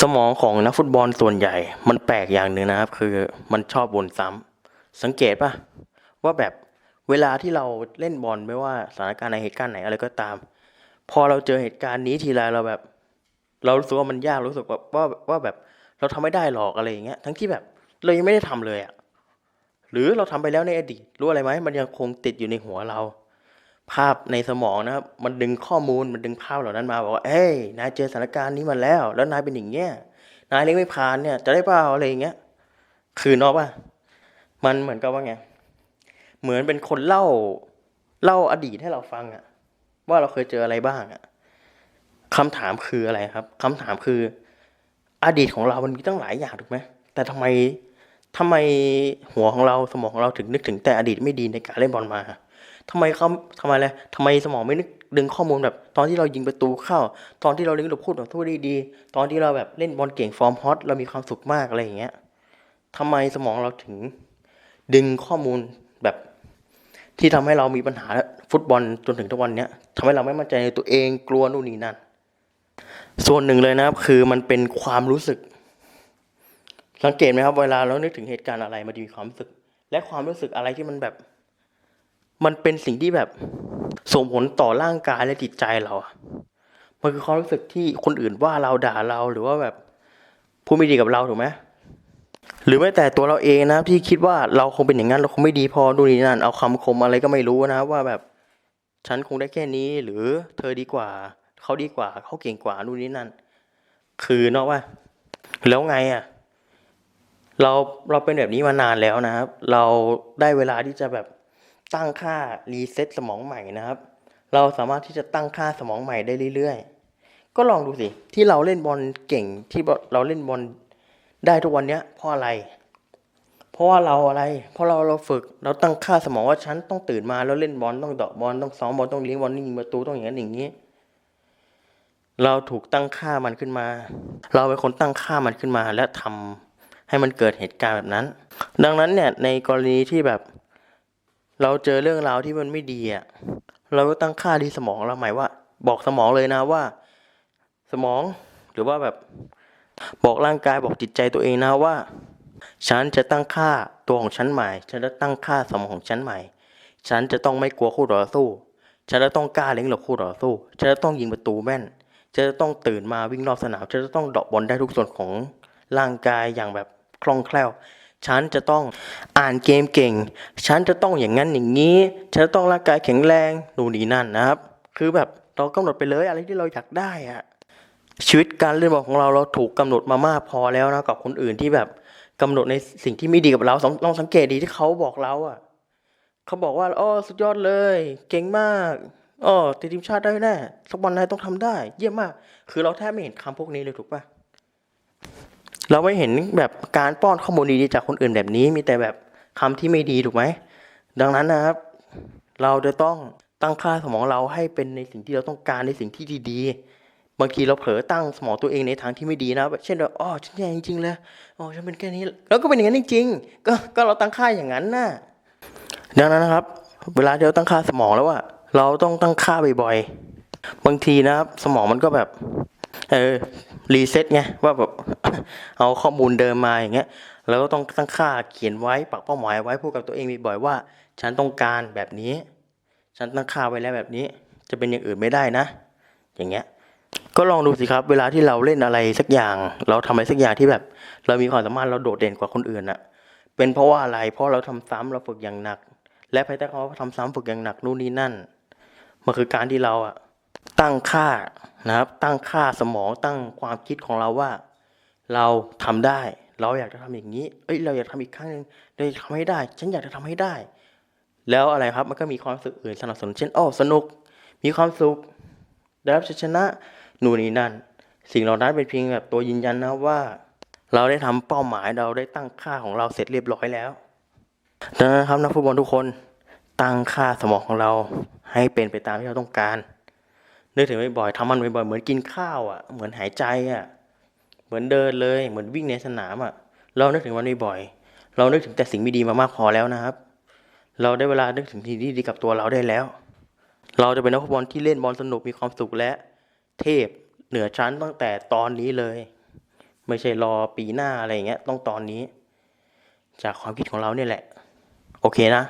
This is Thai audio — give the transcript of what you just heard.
สมองของนักฟุตบอลส่วนใหญ่ มันแปลกอย่างหนึ่งนะครับ คือมันชอบวนซ้ำสังเกตปะว่าแบบเวลาที่เราเล่นบอลไม่ว่าสถานการณ์ในเหตุการณ์ไหนอะไรก็ตาม พอเราเจอเหตุการณ์นี้ทีไรเราแบบ เรารู้สึกว่ามันยากรู้สึกว่าว่าว่าแบบเราทำไม่ได้หรอกอะไรอย่างเงี้ย ทั้งที่แบบเรายังไม่ได้ทำเลยอะหรือเราทำไปแล้วในอดีตรู้อะไรไหมมันยังคงติดอยู่ในหัวเรา ภาพในสมองนะครับ มันดึงข้อมูลมันดึงภาพเหล่านั้นมาบอกว่าเอ้ยนายเจอสถานการณ์นี้มาแล้ว แล้วนายเป็นอย่างเงี้ยนายเลี้ยงไม่ผ่านเนี่ย จะได้เปล่าอะไรอย่างเงี้ย คือนอกว่ามันเหมือนกับว่าไงเหมือนเป็นคนเล่าเล่าอดีตให้เราฟังอะว่าเราเคยเจออะไรบ้างอะคำถามคืออะไรครับคำถามคือ อดีตของเรามันมีตั้งหลายอย่างถูกไหมแต่ทำไมทำไมหัวของเราสมองของเราถึงนึกถึงแต่อดีตไม่ดีในการเล่นบอลมา ทำไมเขาทำไมเลยทำไมสมองไม่นึกดึงข้อมูลแบบ ตอนที่เรายิงประตูเข้า ตอนที่เราเลี้ยงลูกพูดต่อสู้ได้ดีตอนที่เราแบบเล่นบอลเก่งฟอร์มฮอตเรามีความสุขมากอะไรอย่างเงี้ยทำไมสมองเราถึงดึงข้อมูลแบบที่ทำให้เรามีปัญหาฟุตบอลจนถึงทุกวันเนี้ยทำให้เราไม่มั่นใจในตัวเองกลัวนู่นนี่นั่นส่วนหนึ่งเลยนะครับ คือมันเป็นความรู้สึก สังเกตไหมครับ เวลาเรานึกถึงเหตุการณ์อะไรมันจะมีความรู้สึก และความรู้สึกอะไรที่มันแบบ มันเป็นสิ่งที่แบบส่งผลต่อร่างกายและจิตใจเราอะมันคือความรู้สึกที่คนอื่นว่าเราด่าเราหรือว่าแบบพูดไม่ดีกับเราถูกไหมหรือแม้แต่ตัวเราเองนะที่คิดว่าเราคงเป็นอย่างนั้นเราคงไม่ดีพอดูนี่นั่นเอาคำคมอะไรก็ไม่รู้นะ ว่าแบบฉันคงได้แค่นี้ หรือเธอดีกว่าเขาดีกว่าเขาเก่งกว่านู่นนี่นั่น คือเนอกว่า แล้วไงอะ เราเราเป็นแบบนี้มานานแล้วนะครับ เราได้เวลาที่จะแบบ ตั้งค่ารีเซ็ตสมองใหม่นะครับ เราสามารถที่จะตั้งค่าสมองใหม่ได้เรื่อยๆ ก็ลองดูสิ ที่เราเล่นบอลเก่งที่เราเล่นบอลได้ทุกวันเนี้ยเพราะอะไร เพราะว่าเราอะไร เพราะเราเราฝึกเราตั้งค่าสมองว่าฉันต้องตื่นมาแล้วเล่นบอลต้องเดอกบอลต้องซ้อมบอลต้องเลี้ยงบอลยิงประตูต้องอย่างนั้นอย่างนี้ เราถูกตั้งค่ามันขึ้นมา เราเป็นคนตั้งค่ามันขึ้นมาและทำให้มันเกิดเหตุการณ์แบบนั้น ดังนั้นเนี่ยในกรณีที่แบบ เราเจอเรื่องราวที่มันไม่ดีอะเราก็ตั้งค่าที่สมองเราหม่ว่า บอกสมองเลยนะว่า สมองหรือว่าแบบบอกร่างกายบอกจิตใจตัวเองนะว่า ฉันจะตั้งค่าตัวของฉันใหม่ ฉันจะตั้งค่าสมองของฉันใหม่ ฉันจะต้องไม่กลัวคู่ต่อสู้ ฉันจะต้องกล้าเลี้ยงหลบคู่ต่อสู้ ฉันจะต้องยิงประตูแม่น ฉันจะต้องตื่นมาวิ่งรอบสนาม ฉันจะต้องเดอกบอลได้ทุกส่วนของร่างกายอย่างแบบคล่องแคล่ว ฉันจะต้องอ่านเกมเก่ง ฉันจะต้องอย่างนั้นอย่างนี้ ฉันจะต้องร่างกายแข็งแรงนู่นนี่นั่นนะครับ คือแบบเรากำหนดไปเลยอะไรที่เราอยากได้อะชีวิตการเล่นบอลของเราเราถูกกำหนดมามากพอแล้วนะกับคนอื่นที่แบบกำหนดในสิ่งที่ไม่ดีกับเราลองลองสังเกตดีที่เขาบอกเราอะเขาบอกว่าอ๋อสุดยอดเลย เก่งมากอ๋อติดทีมชาติได้แน่สักวันนายต้องทำได้ เยี่ยมมาก คือเราแทบไม่เห็นคำพวกนี้เลยถูกปะ เราไม่เห็นแบบการป้อนข้อมูลดีๆจากคนอื่นแบบนี้ มีแต่แบบคำที่ไม่ดีถูกไหม ดังนั้นนะครับ เราจะต้องตั้งค่าสมองเราให้เป็นในสิ่งที่เราต้องการในสิ่งที่ดีๆ บางทีเราเผลอตั้งสมองตัวเองในทางที่ไม่ดีนะแบบเช่นแบบอ๋อฉันแย่จริงๆเลยอ๋อฉันเป็นแค่นี้ แล้วก็เป็นอย่างนั้นจริงๆก็ก็เราตั้งค่าอย่างนั้นนะดังนั้นนะครับ เวลาที่เราตั้งค่าสมองแล้วอะเราต้องตั้งค่าบ่อยๆบางทีนะครับ สมองมันก็แบบ เออ รีเซ็ตไงว่าแบบเอาข้อมูลเดิมมาอย่างเงี้ยแล้วก็ต้องตั้งค่าเขียนไว้ปักเป้าหมายไว้พูดกับตัวเองบ่อยๆว่า ฉันต้องการแบบนี้ ฉันตั้งค่าไว้แล้วแบบนี้ จะเป็นอย่างอื่นไม่ได้นะ อย่างเงี้ยก็ลองดูสิครับ เวลาที่เราเล่นอะไรสักอย่าง เราทำอะไรสักอย่างที่แบบ เรามีความสามารถเราโดดเด่นกว่าคนอื่นอะเป็นเพราะว่าอะไรเพราะเราทำซ้ำเราฝึกอย่างหนัก และภายใต้คำว่าทำซ้ำฝึกอย่างหนักนู่นนี่นั่นมันคือการที่เราอะตั้งค่า นะครับ ตั้งค่าสมองตั้งความคิดของเราว่า เราทำได้ เราอยากจะทำอย่างนี้ เอ้ยเราอยากทำอีกครั้งหนึ่งเราอยากทำให้ได้ ฉันอยากจะทำให้ได้ แล้วอะไรครับมันก็มีความสึกอื่นสนับสนุนเช่นโอ้สนุก มีความสุขได้รับชัยชนะนู่นนี่นั่น สิ่งเหล่านั้นเป็นเพียงแบบตัวยืนยันนะว่า เราได้ทำเป้าหมายเราได้ตั้งค่าของเราเสร็จเรียบร้อยแล้วดังนั้นครับนักฟุตบอลทุกคนตั้งค่าสมองของเราให้เป็นไปตามที่เราต้องการ นึกถึงบ่อยๆทำมันบ่อยๆเหมือนกินข้าวอะเหมือนหายใจอะเหมือนเดินเลยเหมือนวิ่งในสนามอะ เรานึกถึงวันบ่อยๆเรานึกถึงแต่สิ่งไม่ดีมามากพอแล้วนะครับ เราได้เวลานึกถึงสิ่งที่ดีกับตัวเราได้แล้ว เราจะเป็นนักฟุตบอลที่เล่นบอลสนุกมีความสุขและ เทพเหนือชั้นตั้งแต่ตอนนี้เลย ไม่ใช่รอปีหน้าอะไรอย่างเงี้ยต้องตอนนี้ จากความคิดของเราเนี่ยแหละ โอเคนะ